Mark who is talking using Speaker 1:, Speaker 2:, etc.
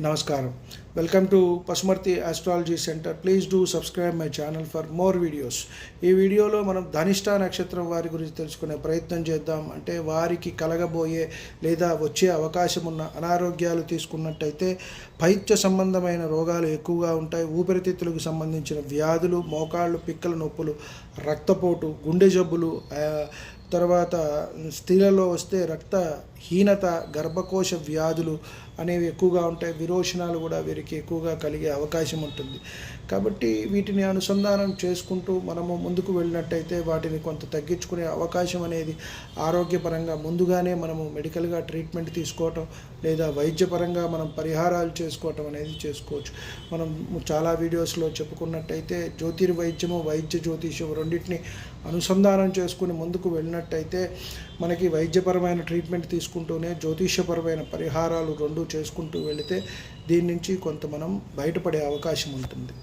Speaker 1: నమస్కారం welcome to Pasumarthi astrology centre please do subscribe my channel for more videos ఈ వీడియోలో మనం ధనిష్ట నక్షత్రం వారి గురించి తెలుసుకునే ప్రయత్నం చేద్దాం. అంటే వారికి కలగబోయే లేదా వచ్చే అవకాశం ఉన్న అనారోగ్యాలు తీసుకున్నట్టయితే పైత్య సంబంధమైన రోగాలు ఎక్కువగా ఉంటాయి. ఊపిరితిత్తులకు సంబంధించిన వ్యాధులు మోకాళ్ళు పిక్కల నొప్పులు రక్తపోటు గుండె జబ్బులు తర్వాత స్త్రీలలో వస్తే రక్తహీనత గర్భకోశ వ్యాధులు అనేవి ఎక్కువగా ఉంటాయి. విరోచనాలు కూడా వీరికి ఎక్కువగా కలిగే అవకాశం ఉంటుంది. కాబట్టి వీటిని అనుసంధానం చేసుకుంటూ మనము ముందుకు వెళ్ళినట్టయితే వాటిని కొంత తగ్గించుకునే అవకాశం అనేది ఆరోగ్యపరంగా ముందుగానే మనము మెడికల్గా ట్రీట్మెంట్ తీసుకోవటం లేదా వైద్యపరంగా మనం పరిహారాలు చేసుకోవటం అనేది చేసుకోవచ్చు. మనం చాలా వీడియోస్లో చెప్పుకున్నట్టయితే జ్యోతిర్వైద్యము వైద్య జ్యోతిష్యం రెండింటిని అనుసంధానం చేసుకుని ముందుకు వెళ్ళినట్టయితే మనకి వైద్యపరమైన ట్రీట్మెంట్ తీసుకుంటూనే జ్యోతిష్యపరమైన పరిహారాలు రెండు చేసుకుంటూ వెళితే దీని నుంచి కొంత మనం బయటపడే అవకాశం ఉంటుంది.